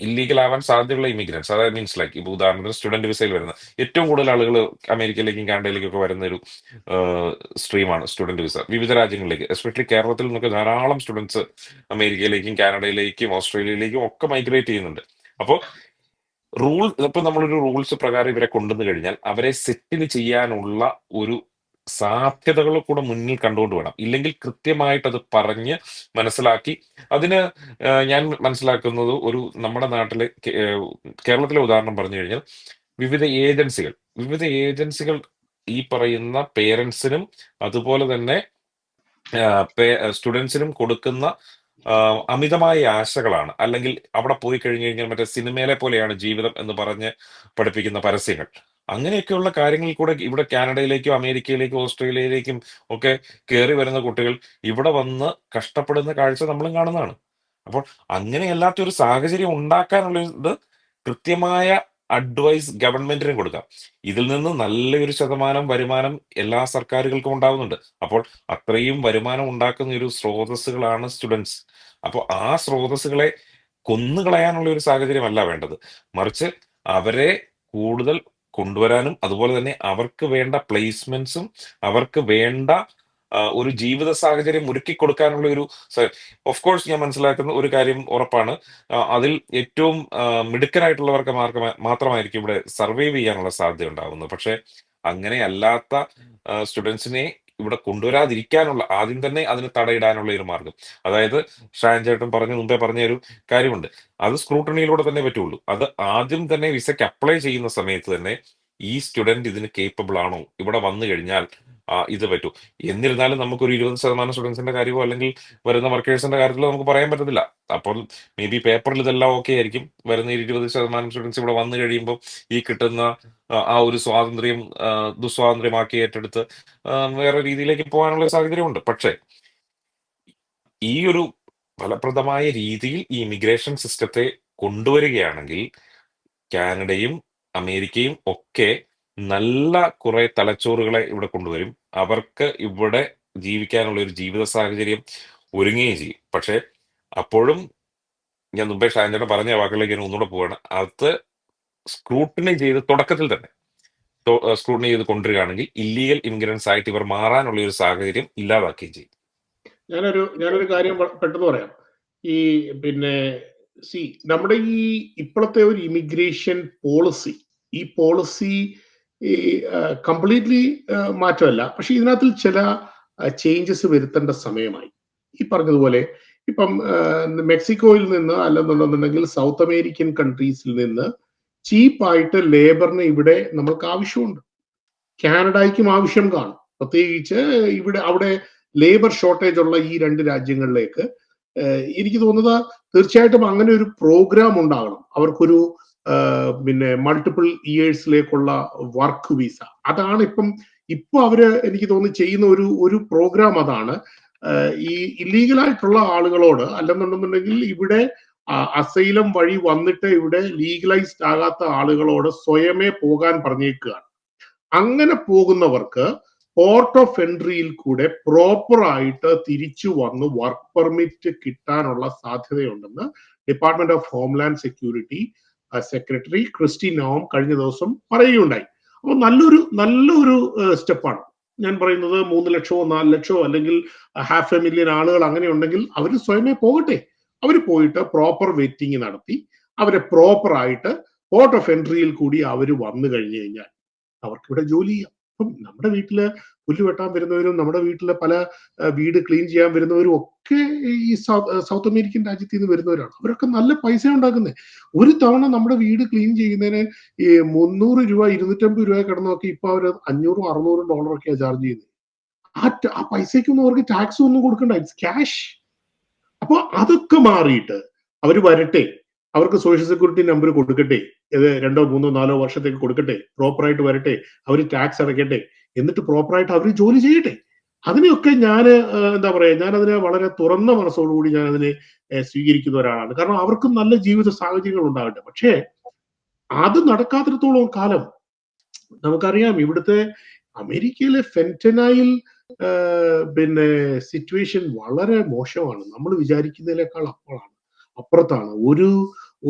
ഇല്ലീഗൽ ആവാൻ സാധ്യതയുള്ള ഇമിഗ്രൻസ് അതായത് മീൻസ് ലൈക്ക് ഇപ്പൊ ഉദാഹരണത്തിന് സ്റ്റുഡന്റ് വിസയിൽ വരുന്ന ഏറ്റവും കൂടുതൽ ആളുകൾ അമേരിക്കയിലേക്കും കാനഡയിലേക്കും ഒക്കെ വരുന്ന ഒരു സ്ട്രീമാണ് സ്റ്റുഡന്റ് വിസ വിവിധ രാജ്യങ്ങളിലേക്ക് എസ്പെഷ്യലി കേരളത്തിൽ നിന്നൊക്കെ ധാരാളം സ്റ്റുഡൻസ് അമേരിക്കയിലേക്കും കാനഡയിലേക്കും ഓസ്ട്രേലിയയിലേക്കും ഒക്കെ മൈഗ്രേറ്റ് ചെയ്യുന്നുണ്ട്. അപ്പോൾ റൂൾ ഇപ്പൊ നമ്മളൊരു റൂൾസ് പ്രകാരം ഇവരെ കൊണ്ടുവന്നു കഴിഞ്ഞാൽ അവരെ സെറ്റിൽ ചെയ്യാനുള്ള ഒരു സാധ്യതകൾ കൂടെ മുന്നിൽ കണ്ടുകൊണ്ട് വേണം. ഇല്ലെങ്കിൽ കൃത്യമായിട്ട് അത് പറഞ്ഞ് മനസ്സിലാക്കി അതിന് ഞാൻ മനസ്സിലാക്കുന്നത് ഒരു നമ്മുടെ നാട്ടിലെ കേരളത്തിലെ ഉദാഹരണം പറഞ്ഞു കഴിഞ്ഞാൽ വിവിധ ഏജൻസികൾ വിവിധ ഏജൻസികൾ ഈ പറയുന്ന പേരൻസിനും അതുപോലെ തന്നെ സ്റ്റുഡൻസിനും കൊടുക്കുന്ന അമിതമായ ആശകളാണ്. അല്ലെങ്കിൽ അവിടെ പോയി കഴിഞ്ഞു കഴിഞ്ഞാൽ മറ്റേ സിനിമയിലെ പോലെയാണ് ജീവിതം എന്ന് പറഞ്ഞ് പഠിപ്പിക്കുന്ന പരസ്യങ്ങൾ. അങ്ങനെയൊക്കെയുള്ള കാര്യങ്ങളിൽ കൂടെ ഇവിടെ കാനഡയിലേക്കും അമേരിക്കയിലേക്കും ഓസ്ട്രേലിയയിലേക്കും ഒക്കെ കയറി വരുന്ന കുട്ടികൾ ഇവിടെ വന്ന് കഷ്ടപ്പെടുന്ന കാഴ്ച നമ്മളും കാണുന്നതാണ്. അപ്പോൾ അങ്ങനെയല്ലാത്ത ഒരു സാഹചര്യം ഉണ്ടാക്കാനുള്ള ഇത് കൃത്യമായ അഡ്വൈസ് ഗവൺമെന്റിന് കൊടുക്കാം. ഇതിൽ നിന്ന് നല്ലൊരു ശതമാനം വരുമാനം എല്ലാ സർക്കാരുകൾക്കും ഉണ്ടാവുന്നുണ്ട്. അപ്പോൾ അത്രയും വരുമാനം ഉണ്ടാക്കുന്ന ഒരു സ്രോതസ്സുകളാണ് സ്റ്റുഡൻസ്. അപ്പോൾ ആ സ്രോതസ്സുകളെ കൊന്നുകളയാനുള്ള ഒരു സാഹചര്യമല്ല വേണ്ടത്. മറിച്ച് അവരെ കൂടുതൽ കൊണ്ടുവരാനും അതുപോലെ തന്നെ അവർക്ക് വേണ്ട പ്ലേസ്മെന്റ്സും അവർക്ക് വേണ്ട ഒരു ജീവിത സാഹചര്യം ഒരുക്കി കൊടുക്കാനുള്ള ഒരു ഓഫ് കോഴ്സ് ഞാൻ മനസ്സിലാക്കുന്ന ഒരു കാര്യം ഉറപ്പാണ്. അതിൽ ഏറ്റവും മിടുക്കനായിട്ടുള്ളവർക്ക് മാത്രമായിരിക്കും ഇവിടെ സർവൈവ് ചെയ്യാനുള്ള സാധ്യത ഉണ്ടാവുന്നത്. പക്ഷെ അങ്ങനെ അല്ലാത്ത സ്റ്റുഡൻസിനെ ഇവിടെ കൊണ്ടുവരാതിരിക്കാനുള്ള ആദ്യം തന്നെ അതിന് തടയിടാനുള്ള ഒരു മാർഗം. അതായത് ഷാൻ ചേട്ടൻ പറഞ്ഞ മുമ്പേ പറഞ്ഞ ഒരു കാര്യമുണ്ട്. അത് സ്ക്രൂട്ടണിയിലൂടെ തന്നെ പറ്റുള്ളൂ. അത് ആദ്യം തന്നെ വിസയ്ക്ക് അപ്ലൈ ചെയ്യുന്ന സമയത്ത് തന്നെ ഈ സ്റ്റുഡന്റ് ഇതിന് കേപ്പബിൾ ആണോ? ഇവിടെ വന്നു കഴിഞ്ഞാൽ ആ, ഇത് പറ്റൂ. എന്നിരുന്നാലും നമുക്കൊരു ഇരുപത് ശതമാനം സ്റ്റുഡൻസിന്റെ കാര്യമോ അല്ലെങ്കിൽ വരുന്ന വർക്കേഴ്സിന്റെ കാര്യത്തിലോ നമുക്ക് പറയാൻ പറ്റത്തില്ല. അപ്പോൾ മേ ബി പേപ്പറിൽ ഇതെല്ലാം ഓക്കെ ആയിരിക്കും. വരുന്ന ഈ ഇരുപത് ശതമാനം സ്റ്റുഡൻസ് ഇവിടെ വന്നു കഴിയുമ്പോൾ ഈ കിട്ടുന്ന ആ, ഒരു സ്വാതന്ത്ര്യം ദുസ്വാതന്ത്ര്യമാക്കി ഏറ്റെടുത്ത് വേറെ രീതിയിലേക്ക് പോകാനുള്ള സാഹചര്യമുണ്ട്. പക്ഷേ ഈ ഒരു ഫലപ്രദമായ രീതിയിൽ ഈ ഇമിഗ്രേഷൻ സിസ്റ്റത്തെ കൊണ്ടുവരികയാണെങ്കിൽ കാനഡയും അമേരിക്കയും ഒക്കെ നല്ല കുറെ തലച്ചോറുകളെ ഇവിടെ കൊണ്ടുവരും. അവർക്ക് ഇവിടെ ജീവിക്കാനുള്ള ഒരു ജീവിത സാഹചര്യം ഒരുങ്ങുകയും ചെയ്യും. പക്ഷെ അപ്പോഴും ഞാൻ മുമ്പേ ഷാൻചേട്ടൻ പറഞ്ഞ വാക്കുകളിലേക്ക് ഞാൻ ഒന്നുകൂടെ പോവാണ് അത് സ്ക്രൂട്ടിനി ചെയ്ത് തുടക്കത്തിൽ തന്നെ സ്ക്രൂട്ടിനി ചെയ്ത് കൊണ്ടുവരികയാണെങ്കിൽ ഇല്ലീഗൽ ഇമിഗ്രൻസ് ആയിട്ട് ഇവർ മാറാനുള്ള ഒരു സാഹചര്യം ഇല്ലാതാക്കുകയും ചെയ്യും. ഞാനൊരു ഞാനൊരു കാര്യം പെട്ടെന്ന് പറയാം. ഈ പിന്നെ സി നമ്മുടെ ഈ ഇപ്പോഴത്തെ ഒരു ഇമിഗ്രേഷൻ പോളിസി ഈ പോളിസി ഈ കംപ്ലീറ്റ്ലി മാറ്റമല്ല. പക്ഷെ ഇതിനകത്തിൽ ചില ചേഞ്ചസ് വരുത്തേണ്ട സമയമായി. ഈ പറഞ്ഞതുപോലെ ഇപ്പം മെക്സിക്കോയിൽ നിന്ന് അല്ലെന്നുണ്ടെന്നുണ്ടെങ്കിൽ സൗത്ത് അമേരിക്കൻ കൺട്രീസിൽ നിന്ന് ചീപ്പായിട്ട് ലേബറിന് ഇവിടെ നമ്മൾക്ക് ആവശ്യമുണ്ട്. കാനഡയ്ക്കും ആവശ്യം കാണും. പ്രത്യേകിച്ച് ഇവിടെ അവിടെ ലേബർ ഷോർട്ടേജ് ഉള്ള ഈ രണ്ട് രാജ്യങ്ങളിലേക്ക് എനിക്ക് തോന്നുന്നത് തീർച്ചയായിട്ടും അങ്ങനെ ഒരു പ്രോഗ്രാം ഉണ്ടാകണം. അവർക്കൊരു പിന്നെ മൾട്ടിപ്പിൾ ഇയേഴ്സിലേക്കുള്ള വർക്ക് വിസ അതാണ് ഇപ്പം ഇപ്പൊ അവർ എനിക്ക് തോന്നുന്നു ചെയ്യുന്ന ഒരു ഒരു പ്രോഗ്രാം അതാണ്. ഈ ഇല്ലീഗൽ ആയിട്ടുള്ള ആളുകളോട് അല്ലെന്നുണ്ടെന്നുണ്ടെങ്കിൽ ഇവിടെ അസൈലം വഴി വന്നിട്ട് ഇവിടെ ലീഗലൈസ്ഡ് ആകാത്ത ആളുകളോട് സ്വയമേ പോകാൻ പറഞ്ഞേക്കുകയാണ്. അങ്ങനെ പോകുന്നവർക്ക് പോർട്ട് ഓഫ് എൻട്രിയിൽ കൂടെ പ്രോപ്പർ ആയിട്ട് തിരിച്ചു വന്ന് വർക്ക് പെർമിറ്റ് കിട്ടാനുള്ള സാധ്യതയുണ്ടെന്ന് department of homeland security secretary Kristi Noem കഴിഞ്ഞ ദിവസം പറയുകയുണ്ടായി. അപ്പോൾ നല്ലൊരു നല്ലൊരു സ്റ്റെപ്പാണ്. ഞാൻ പറയുന്നത് മൂന്ന് ലക്ഷമോ നാല് ലക്ഷമോ അല്ലെങ്കിൽ ഹാഫ് എ മില്യൺ ആളുകൾ അങ്ങനെ ഉണ്ടെങ്കിൽ അവർ സ്വയമേ പോകട്ടെ. അവർ പോയിട്ട് പ്രോപ്പർ വെറ്റിംഗ് നടത്തി. അവരെ പ്രോപ്പർ ആയിട്ട് പോർട്ട് ഓഫ് എൻട്രിയിൽ കൂടി അവർ വന്നു കഴിഞ്ഞു കഴിഞ്ഞാൽ അവർക്കിവിടെ ജോലി ചെയ്യാം. ഇപ്പം നമ്മുടെ വീട്ടിൽ പുല്ല് വെട്ടാൻ വരുന്നവരും നമ്മുടെ വീട്ടിലെ പല വീട് ക്ലീൻ ചെയ്യാൻ വരുന്നവരും ഒക്കെ ഈ സൗത്ത് അമേരിക്കൻ രാജ്യത്ത് നിന്ന് വരുന്നവരാണ്. അവരൊക്കെ നല്ല പൈസ ഉണ്ടാക്കുന്നത് ഒരു തവണ നമ്മുടെ വീട് ക്ലീൻ ചെയ്യുന്നതിന് ഈ മുന്നൂറ് രൂപ ഇരുന്നൂറ്റമ്പത് രൂപ കിടന്നൊക്കെ ഇപ്പൊ അവർ അഞ്ഞൂറും അറുന്നൂറും ഡോളറൊക്കെയാണ് ചാർജ് ചെയ്യുന്നത് ആ ആ പൈസയ്ക്കൊന്നും അവർക്ക് ടാക്സ് ഒന്നും കൊടുക്കണ്ട. It's cash. അപ്പൊ അതൊക്കെ മാറിയിട്ട് അവർ വരട്ടെ. അവർക്ക് സോഷ്യൽ സെക്യൂരിറ്റി നമ്പർ കൊടുക്കട്ടെ ഇത് രണ്ടോ മൂന്നോ നാലോ വർഷത്തേക്ക് കൊടുക്കട്ടെ പ്രോപ്പറായിട്ട് വരട്ടെ അവർ ടാക്സ് അടയ്ക്കട്ടെ എന്നിട്ട് പ്രോപ്പറായിട്ട് അവർ ജോലി ചെയ്യട്ടെ. അതിനെയൊക്കെ ഞാൻ എന്താ പറയാ ഞാൻ അതിനെ വളരെ തുറന്ന മനസ്സോടുകൂടി ഞാൻ അതിനെ സ്വീകരിക്കുന്ന ഒരാളാണ്. കാരണം അവർക്കും നല്ല ജീവിത സാഹചര്യങ്ങൾ ഉണ്ടാകട്ടെ. പക്ഷേ അത് നടക്കാത്തിടത്തോളം കാലം നമുക്കറിയാം ഇവിടുത്തെ അമേരിക്കയിലെ ഫെന്റനൈൽ പിന്നെ സിറ്റുവേഷൻ വളരെ മോശമാണ്. നമ്മൾ വിചാരിക്കുന്നതിനേക്കാൾ അപ്പുറമാണ് അപ്പുറത്താണ്. ഒരു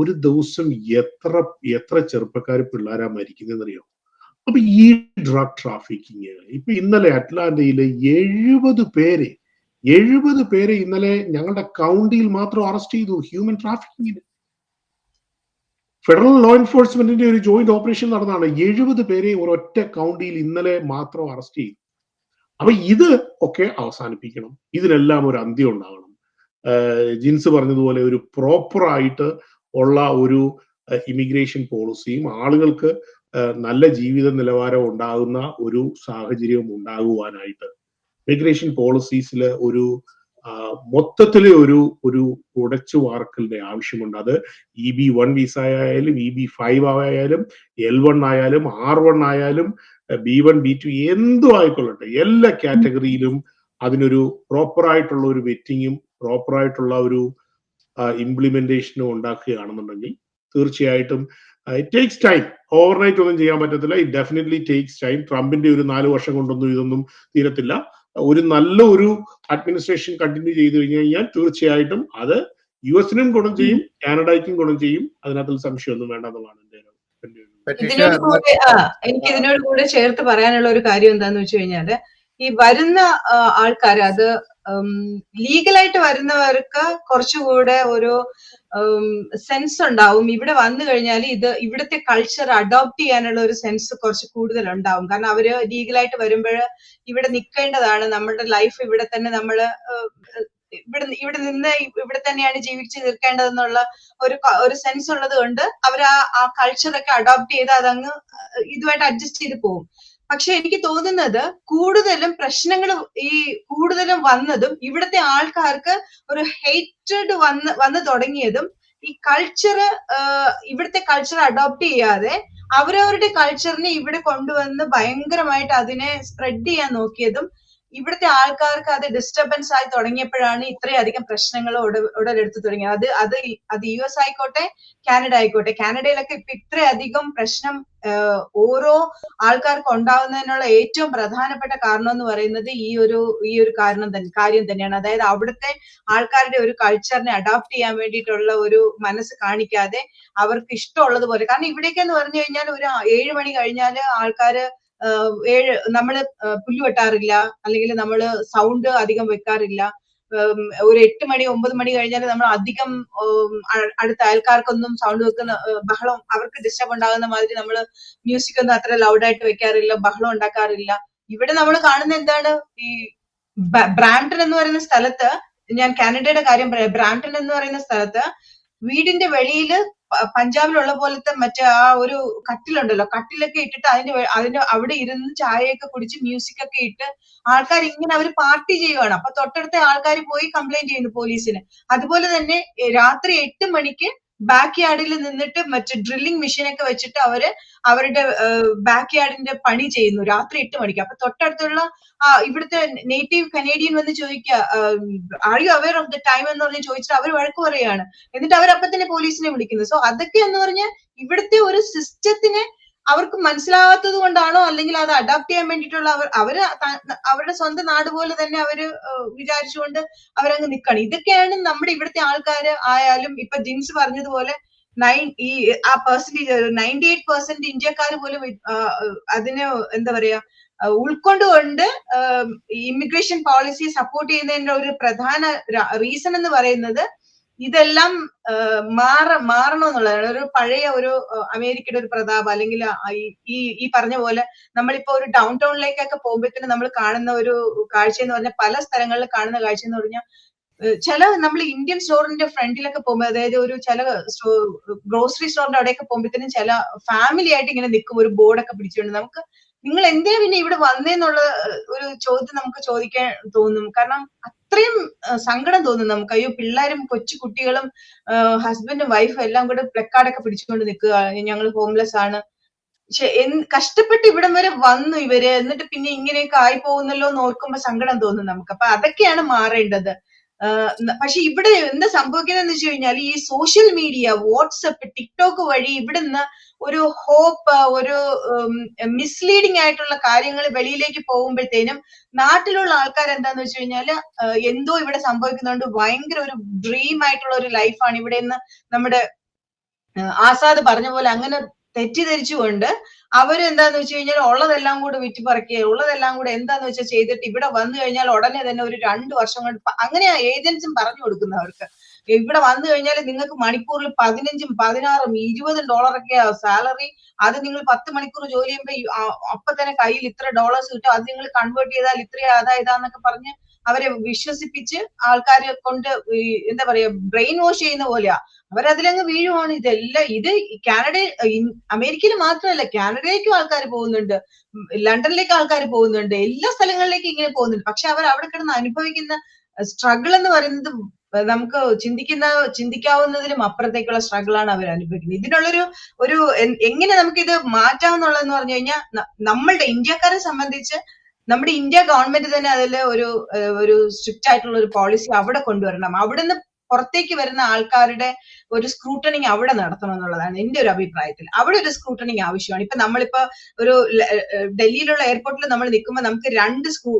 ഒരു ദിവസം എത്ര എത്ര ചെറുപ്പക്കാർ പിള്ളേരാ മരിക്കുന്നതെന്നറിയോ? അപ്പൊ ഈ ഡ്രഗ് ട്രാഫിക്കിങ് ഇപ്പൊ ഇന്നലെ അറ്റ്ലാന്റയിലെ എഴുപത് പേരെ എഴുപത് പേരെ ഇന്നലെ ഞങ്ങളുടെ കൗണ്ടിയിൽ മാത്രം അറസ്റ്റ് ചെയ്തു ഹ്യൂമൻ ട്രാഫിക്കിങ്ങിന് ഫെഡറൽ ലോ എൻഫോഴ്സ്മെന്റിന്റെ ഒരു ജോയിന്റ് ഓപ്പറേഷൻ നടന്നതാണ് എഴുപത് പേരെ ഒരൊറ്റ കൗണ്ടിയിൽ ഇന്നലെ മാത്രം അറസ്റ്റ് ചെയ്തു. അപ്പൊ ഇത് ഒക്കെ അവസാനിപ്പിക്കണം. ഇതിനെല്ലാം ഒരു അന്ത്യം ഉണ്ടാകണം ജിൻസ് പറഞ്ഞതുപോലെ ഒരു പ്രോപ്പർ ആയിട്ട് ഉള്ള ഒരു ഇമിഗ്രേഷൻ പോളിസിയും ആളുകൾക്ക് നല്ല ജീവിത നിലവാരം ഉണ്ടാകുന്ന ഒരു സാഹചര്യവും ഉണ്ടാകുവാനായിട്ട്. ഇമിഗ്രേഷൻ പോളിസീസിൽ ഒരു മൊത്തത്തിലെ ഒരു ഒരു ഉടച്ചു വാർക്കലിന്റെ ആവശ്യമുണ്ട്. അത് ഇ ബി വൺ വിസ ആയാലും ഇ ബി ഫൈവ് ആയാലും എൽ വൺ ആയാലും ആർ വൺ ആയാലും ബി വൺ ബി ടു എന്തും ആയിക്കൊള്ളട്ടെ. എല്ലാ കാറ്റഗറിയിലും അതിനൊരു പ്രോപ്പർ ആയിട്ടുള്ള ഒരു വെറ്റിങ്ങും പ്രോപ്പർ ആയിട്ടുള്ള ഒരു ഇംപ്ലിമെന്റേഷനും ഉണ്ടാക്കുകയാണെന്നുണ്ടെങ്കിൽ തീർച്ചയായിട്ടും ഇറ്റ് ടേക്സ് ടൈം ഓവർനൈറ്റ് ഒന്നും ചെയ്യാൻ പറ്റത്തില്ല. ഇറ്റ് ഡെഫിനറ്റ്ലി ടേക്സ് ടൈം ട്രംപിന്റെ ഒരു നാല് വർഷം കൊണ്ടൊന്നും ഇതൊന്നും തീരത്തില്ല. ഒരു നല്ല ഒരു അഡ്മിനിസ്ട്രേഷൻ കണ്ടിന്യൂ ചെയ്തു കഴിഞ്ഞു കഴിഞ്ഞാൽ തീർച്ചയായിട്ടും അത് യു എസിനും ഗുണം ചെയ്യും കാനഡയ്ക്കും ഗുണം ചെയ്യും. അതിനകത്ത് സംശയമൊന്നും വേണ്ട എന്നുള്ളതാണ് എന്റെ ഇതിനോട് കൂടെ എനിക്ക് ഇതിനോട് കൂടെ ചേർത്ത് പറയാനുള്ള ഒരു കാര്യം എന്താന്ന് വെച്ച് കഴിഞ്ഞാൽ ഈ വരുന്ന ആൾക്കാർ അത് ലീഗലായിട്ട് വരുന്നവർക്ക് കുറച്ചുകൂടെ ഒരു സെൻസ് ഉണ്ടാവും. ഇവിടെ വന്നു കഴിഞ്ഞാൽ ഇത് ഇവിടുത്തെ കൾച്ചർ അഡോപ്റ്റ് ചെയ്യാനുള്ള ഒരു സെൻസ് കുറച്ച് കൂടുതൽ ഉണ്ടാവും കാരണം അവർ ലീഗലായിട്ട് വരുമ്പോൾ ഇവിടെ നിൽക്കേണ്ടതാണ്. നമ്മുടെ ലൈഫ് ഇവിടെ തന്നെ നമ്മൾ ഇവിടെ ഇവിടെ നിന്ന് ഇവിടെ തന്നെയാണ് ജീവിച്ചു തീർക്കേണ്ടതെന്നുള്ള ഒരു ഒരു സെൻസ് ഉള്ളത് കൊണ്ട് അവർ ആ കൾച്ചറൊക്കെ അഡോപ്റ്റ് ചെയ്ത് അതങ്ങ് ഇതുമായിട്ട് അഡ്ജസ്റ്റ് ചെയ്ത് പോകും. പക്ഷെ എനിക്ക് തോന്നുന്നത് കൂടുതലും പ്രശ്നങ്ങൾ ഈ കൂടുതലും വന്നതും ഇവിടുത്തെ ആൾക്കാർക്ക് ഒരു ഹെയ്റ്റഡ് വന്ന് വന്ന് തുടങ്ങിയതും ഈ കൾച്ചർ ഇവിടുത്തെ കൾച്ചർ അഡോപ്റ്റ് ചെയ്യാതെ അവരവരുടെ കൾച്ചറിനെ ഇവിടെ കൊണ്ടുവന്ന് ഭയങ്കരമായിട്ട് അതിനെ സ്പ്രെഡ് ചെയ്യാൻ നോക്കിയതും ഇവിടുത്തെ ആൾക്കാർക്ക് അത് ഡിസ്റ്റർബൻസ് ആയി തുടങ്ങിയപ്പോഴാണ് ഇത്രയധികം പ്രശ്നങ്ങൾ ഉട- ഉടലെടുത്ത് തുടങ്ങിയത്. അത് അത് അത് യു എസ് ആയിക്കോട്ടെ കാനഡ ആയിക്കോട്ടെ. കാനഡയിലൊക്കെ ഇപ്പൊ ഇത്രയധികം പ്രശ്നം ഓരോ ആൾക്കാർക്ക് ഉണ്ടാവുന്നതിനുള്ള ഏറ്റവും പ്രധാനപ്പെട്ട കാരണം എന്ന് പറയുന്നത് ഈ ഒരു ഈ ഒരു കാരണം തന്നെ കാര്യം തന്നെയാണ്. അതായത് അവിടുത്തെ ആൾക്കാരുടെ ഒരു കൾച്ചറിനെ അഡാപ്റ്റ് ചെയ്യാൻ വേണ്ടിയിട്ടുള്ള ഒരു മനസ്സ് കാണിക്കാതെ അവർക്ക് ഇഷ്ടമുള്ളത് പോലെ കാരണം ഇവിടേക്ക് എന്ന് പറഞ്ഞു കഴിഞ്ഞാൽ ഒരു ഏഴ് മണി കഴിഞ്ഞാൽ ആൾക്കാര് ആഹ് ഏഴ് നമ്മൾ ആഹ് പുല്ല് വെട്ടാറില്ല. അല്ലെങ്കിൽ നമ്മൾ സൗണ്ട് അധികം വെക്കാറില്ല. ഒരു എട്ട് മണി ഒമ്പത് മണി കഴിഞ്ഞാൽ നമ്മൾ അധികം അടുത്ത അയൽക്കാർക്കൊന്നും സൗണ്ട് വെക്കുന്ന ബഹളം അവർക്ക് ഡിസ്റ്റർബ് ഉണ്ടാകുന്ന മാതിരി നമ്മൾ മ്യൂസിക് ഒന്നും അത്ര ലൗഡായിട്ട് വെക്കാറില്ല ബഹളം ഉണ്ടാക്കാറില്ല. ഇവിടെ നമ്മൾ കാണുന്ന എന്താണ്? ഈ ബ്രാംപ്ടൺ എന്ന് പറയുന്ന സ്ഥലത്ത് ഞാൻ കാനഡയുടെ കാര്യം പറയാം. ബ്രാംപ്ടൺ എന്ന് പറയുന്ന സ്ഥലത്ത് വീടിന്റെ വെളിയിൽ പഞ്ചാബിലുള്ള പോലത്തെ മറ്റേ ആ ഒരു കട്ടിലുണ്ടല്ലോ. കട്ടിലൊക്കെ ഇട്ടിട്ട് അതിന്റെ അതിന്റെ അവിടെ ഇരുന്ന് ചായയൊക്കെ കുടിച്ച് മ്യൂസിക് ഒക്കെ ഇട്ട് ആൾക്കാർ ഇങ്ങനെ അവർ പാർട്ടി ചെയ്യുവാണ്. അപ്പൊ തൊട്ടടുത്ത ആൾക്കാർ പോയി കംപ്ലൈന്റ് ചെയ്യുന്നു പോലീസിന് അതുപോലെ തന്നെ രാത്രി എട്ട് മണിക്ക് ബാക്ക് യാർഡിൽ നിന്നിട്ട് മറ്റേ ഡ്രില്ലിംഗ് മെഷീനൊക്കെ വെച്ചിട്ട് അവർ അവരുടെ ബാക്ക് യാർഡിന്റെ പണി ചെയ്യുന്നു. രാത്രി എട്ട് മണിക്ക്. അപ്പൊ തൊട്ടടുത്തുള്ള ഇവിടുത്തെ നേറ്റീവ് കനേഡിയൻ വന്ന് ചോദിക്കുക are you of the time എന്ന് പറഞ്ഞ് ചോദിച്ചിട്ട് അവർ വഴക്ക് പറയുകയാണ് എന്നിട്ട് അവർ തന്നെ പോലീസിനെ വിളിക്കുന്നു. സോ അതൊക്കെ എന്ന് പറഞ്ഞ ഇവിടുത്തെ ഒരു സിസ്റ്റത്തിനെ അവർക്ക് മനസ്സിലാവാത്തത് കൊണ്ടാണോ അല്ലെങ്കിൽ അത് അഡാപ്റ്റ് ചെയ്യാൻ വേണ്ടിയിട്ടുള്ള അവർ അവർ അവരുടെ സ്വന്തം നാട് പോലെ തന്നെ അവർ വിചാരിച്ചുകൊണ്ട് അവരങ്ങ് നിൽക്കണം ഇതൊക്കെയാണ് നമ്മുടെ ഇവിടുത്തെ ആൾക്കാര് ആയാലും ഇപ്പൊ ജിൻസ് പറഞ്ഞതുപോലെ നയൻ ഈ ആ പെർസെന്റേജ് നയന്റി എയ്റ്റ് പെർസെന്റ് ഇന്ത്യക്കാർ പോലും അതിനെ എന്താ പറയാ ഉൾക്കൊണ്ടുകൊണ്ട് ഇമിഗ്രേഷൻ പോളിസി സപ്പോർട്ട് ചെയ്യുന്നതിന്റെ ഒരു പ്രധാന റീസൺ എന്ന് പറയുന്നത് ഇതെല്ലാം മാറ മാറണം എന്നുള്ളതാണ് ഒരു പഴയ ഒരു അമേരിക്കയുടെ ഒരു പ്രതാപം അല്ലെങ്കിൽ ഈ- ഈ പറഞ്ഞ പോലെ നമ്മളിപ്പോ ഒരു ഡൗൺ ടൗണിലേക്കൊക്കെ പോകുമ്പോഴത്തേന് നമ്മൾ കാണുന്ന ഒരു കാഴ്ച എന്ന് പറഞ്ഞാൽ പല സ്ഥലങ്ങളിൽ കാണുന്ന കാഴ്ച എന്ന് പറഞ്ഞാൽ ചില നമ്മൾ ഇന്ത്യൻ സ്റ്റോറിന്റെ ഫ്രണ്ടിലൊക്കെ പോകുമ്പോൾ അതായത് ഒരു ചില ഗ്രോസറി സ്റ്റോറിന്റെ അവിടെയൊക്കെ പോകുമ്പോഴത്തേനും ചില ഫാമിലി ആയിട്ട് ഇങ്ങനെ നിൽക്കും. ഒരു ബോർഡൊക്കെ പിടിച്ചുകൊണ്ട് നമുക്ക് നിങ്ങൾ എന്തിനാ പിന്നെ ഇവിടെ വന്നേന്നുള്ള ഒരു ചോദ്യം നമുക്ക് ചോദിക്കാൻ തോന്നും? കാരണം അത്രയും സങ്കടം തോന്നും നമുക്ക്. അയ്യോ പിള്ളേരും കൊച്ചു കുട്ടികളും ഹസ്ബൻഡും വൈഫും എല്ലാം കൂടെ പ്ലക്കാർഡൊക്കെ പിടിച്ചുകൊണ്ട് നിൽക്കുക. ഞങ്ങൾ ഹോംലെസ് ആണ്. പക്ഷെ എന്ത് കഷ്ടപ്പെട്ട് ഇവിടം വരെ വന്നു ഇവർ. എന്നിട്ട് പിന്നെ ഇങ്ങനെയൊക്കെ ആയി പോകുന്നല്ലോ എന്ന് ഓർക്കുമ്പോ സങ്കടം തോന്നും നമുക്ക്. അപ്പൊ അതൊക്കെയാണ് മാറേണ്ടത്. പക്ഷെ ഇവിടെ എന്താ സംഭവിക്കുന്നതെന്ന് വെച്ച് കഴിഞ്ഞാൽ ഈ സോഷ്യൽ മീഡിയ വാട്സപ്പ് ടിക്ടോക്ക് വഴി ഇവിടുന്ന് ഒരു ഹോപ്പ് ഒരു മിസ്ലീഡിംഗ് ആയിട്ടുള്ള കാര്യങ്ങൾ വെളിയിലേക്ക് പോകുമ്പോഴത്തേനും നാട്ടിലുള്ള ആൾക്കാർ എന്താന്ന് വെച്ച് കഴിഞ്ഞാൽ എന്തോ ഇവിടെ സംഭവിക്കുന്നുണ്ട്. ഭയങ്കര ഒരു ഡ്രീം ആയിട്ടുള്ള ഒരു ലൈഫാണ് ഇവിടെ നിന്ന് നമ്മുടെ ആസാദ് പറഞ്ഞ പോലെ അങ്ങനെ തെറ്റിദ്ധരിച്ചുകൊണ്ട് അവർ എന്താന്ന് വെച്ച് കഴിഞ്ഞാൽ ഉള്ളതെല്ലാം കൂടെ വിറ്റുപറക്കുക ഉള്ളതെല്ലാം കൂടെ എന്താന്ന് വെച്ചാൽ ചെയ്തിട്ട് ഇവിടെ വന്നു കഴിഞ്ഞാൽ ഉടനെ തന്നെ ഒരു രണ്ട് വർഷം കൊണ്ട് അങ്ങനെയാ ഏജൻസും പറഞ്ഞു കൊടുക്കുന്നവർക്ക്. ഇവിടെ വന്നു കഴിഞ്ഞാൽ നിങ്ങൾക്ക് മണിക്കൂറിൽ പതിനഞ്ചും പതിനാറും ഇരുപതും ഡോളറൊക്കെ സാലറി. അത് നിങ്ങൾ പത്ത് മണിക്കൂർ ജോലി ചെയ്യുമ്പോൾ അപ്പൊ തന്നെ കയ്യിൽ ഇത്ര ഡോളേഴ്സ് കിട്ടും. അത് നിങ്ങൾ കൺവേർട്ട് ചെയ്താൽ ഇത്ര അതാ ഇതാന്നൊക്കെ പറഞ്ഞ് അവരെ വിശ്വസിപ്പിച്ച് ആൾക്കാരെ കൊണ്ട് എന്താ പറയാ ബ്രെയിൻ വാഷ് ചെയ്യുന്ന പോലെയാ. അവരതിലങ്ങ് വീഴുവാണ് ഇതെല്ലാം. ഇത് കാനഡ അമേരിക്കയിൽ മാത്രമല്ല കാനഡയിലേക്കും ആൾക്കാർ പോകുന്നുണ്ട്. ലണ്ടനിലേക്ക് ആൾക്കാർ പോകുന്നുണ്ട്. എല്ലാ സ്ഥലങ്ങളിലേക്കും ഇങ്ങനെ പോകുന്നുണ്ട്. പക്ഷെ അവർ അവിടെ കിടന്ന് അനുഭവിക്കുന്ന സ്ട്രഗിൾ എന്ന് പറയുന്നത് നമുക്ക് ചിന്തിക്കുന്ന ചിന്തിക്കാവുന്നതിലും അപ്പുറത്തേക്കുള്ള സ്ട്രഗിൾ ആണ് അവർ അനുഭവിക്കുന്നത്. ഇതിനുള്ളൊരു ഒരു എങ്ങനെ നമുക്ക് ഇത് മാറ്റാമെന്നുള്ളതെന്ന് പറഞ്ഞു കഴിഞ്ഞാൽ നമ്മളുടെ ഇന്ത്യക്കാരെ സംബന്ധിച്ച് നമ്മുടെ ഇന്ത്യ ഗവൺമെന്റ് തന്നെ അതിൽ ഒരു ഒരു സ്ട്രിക്റ്റ് ആയിട്ടുള്ള ഒരു പോളിസി അവിടെ കൊണ്ടുവരണം. അവിടുന്ന് പുറത്തേക്ക് വരുന്ന ആൾക്കാരുടെ ഒരു സ്ക്രൂട്ടണിങ് അവിടെ നടത്തണം എന്നുള്ളതാണ് എന്റെ ഒരു അഭിപ്രായത്തിൽ. അവിടെ ഒരു സ്ക്രൂട്ടണിങ് ആവശ്യമാണ്. ഇപ്പൊ നമ്മളിപ്പോ ഒരു ഡൽഹിയിലുള്ള എയർപോർട്ടിൽ നമ്മൾ നിൽക്കുമ്പോൾ നമുക്ക് രണ്ട് സ്ക്രൂ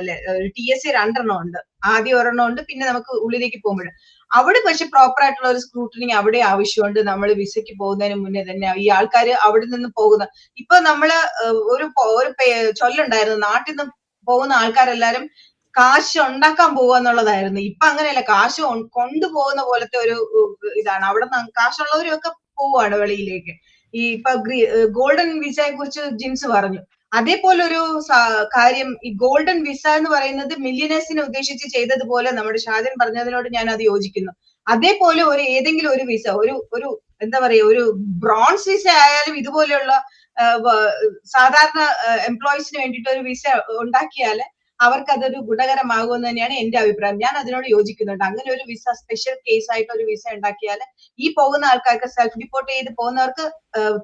അല്ലെ? ടി എസ് സി രണ്ടെണ്ണം ഉണ്ട്. ആദ്യം ഒരെണ്ണം ഉണ്ട് പിന്നെ നമുക്ക് ഉള്ളിലേക്ക് പോകുമ്പോൾ. അവിടെ പക്ഷെ പ്രോപ്പർ ആയിട്ടുള്ള ഒരു സ്ക്രൂട്ടണിങ് അവിടെ ആവശ്യമുണ്ട്. നമ്മൾ വിസയ്ക്ക് പോകുന്നതിന് മുന്നേ തന്നെ ഈ ആൾക്കാർ അവിടെ നിന്ന് പോകുന്ന ഇപ്പൊ നമ്മൾ ഒരു ഒരു ചൊല്ലുണ്ടായിരുന്നു. നാട്ടിൽ നിന്ന് പോകുന്ന ആൾക്കാരെല്ലാരും കാശ് ഉണ്ടാക്കാൻ പോവുക എന്നുള്ളതായിരുന്നു. ഇപ്പൊ അങ്ങനെയല്ല. കാശ് കൊണ്ടുപോകുന്ന പോലത്തെ ഒരു ഇതാണ്. അവിടെ കാശുള്ളവരും ഒക്കെ പോവാണ് വെളിയിലേക്ക്. ഈ ഇപ്പൊ ഗോൾഡൻ വിസയെ കുറിച്ച് ജിൻസ് പറഞ്ഞു. അതേപോലെ ഒരു കാര്യം ഈ ഗോൾഡൻ വിസ എന്ന് പറയുന്നത് മില്യനേഴ്സിനെ ഉദ്ദേശിച്ച് ചെയ്തതുപോലെ നമ്മുടെ ഷാജൻ പറഞ്ഞതിനോട് ഞാൻ അത് യോജിക്കുന്നു. അതേപോലെ ഒരു ഏതെങ്കിലും ഒരു വിസ ഒരു ഒരു എന്താ പറയാ ഒരു ബ്രോൺസ് വിസ ആയാലും ഇതുപോലെയുള്ള സാധാരണ എംപ്ലോയീസിന് വേണ്ടിയിട്ട് ഒരു വിസ ഉണ്ടാക്കിയാൽ അവർക്ക് അതൊരു ഗുണകരമാകുമെന്ന് തന്നെയാണ് എന്റെ അഭിപ്രായം. ഞാൻ അതിനോട് യോജിക്കുന്നുണ്ട്. അങ്ങനെ ഒരു വിസ സ്പെഷ്യൽ കേസ് ആയിട്ട് ഒരു വിസ ഉണ്ടാക്കിയാൽ ഈ പോകുന്ന ആൾക്കാർക്ക് സെൽഫ് ഡിപ്പോർട്ട് ചെയ്ത് പോകുന്നവർക്ക്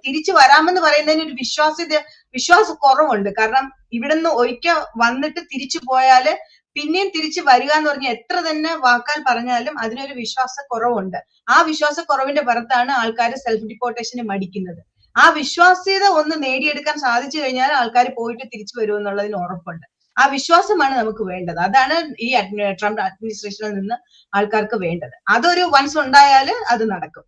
തിരിച്ചു വരാമെന്ന് പറയുന്നതിന് ഒരു വിശ്വാസ്യത വിശ്വാസ കുറവുണ്ട്. കാരണം ഇവിടുന്ന് ഒരിക്കൽ വന്നിട്ട് തിരിച്ചു പോയാൽ പിന്നെയും തിരിച്ചു വരിക എന്ന് പറഞ്ഞാൽ എത്ര തന്നെ വാക്കാൽ പറഞ്ഞാലും അതിനൊരു വിശ്വാസ കുറവുണ്ട്. ആ വിശ്വാസ കുറവിന്റെ പുറത്താണ് ആൾക്കാർ സെൽഫ് ഡിപ്പോർട്ടേഷന് മടിക്കുന്നത്. ആ വിശ്വാസ്യത ഒന്ന് നേടിയെടുക്കാൻ സാധിച്ചു കഴിഞ്ഞാൽ ആൾക്കാർ പോയിട്ട് തിരിച്ചു വരുമെന്നുള്ളതിന് ഉറപ്പുണ്ട്. ആ വിശ്വാസമാണ് നമുക്ക് വേണ്ടത്. അതാണ് ഈ ട്രംപ് അഡ്മിനിസ്ട്രേഷനിൽ നിന്ന് ആൾക്കാർക്ക് വേണ്ടത്. അതൊരു വൺസ് ഉണ്ടായാൽ അത് നടക്കും.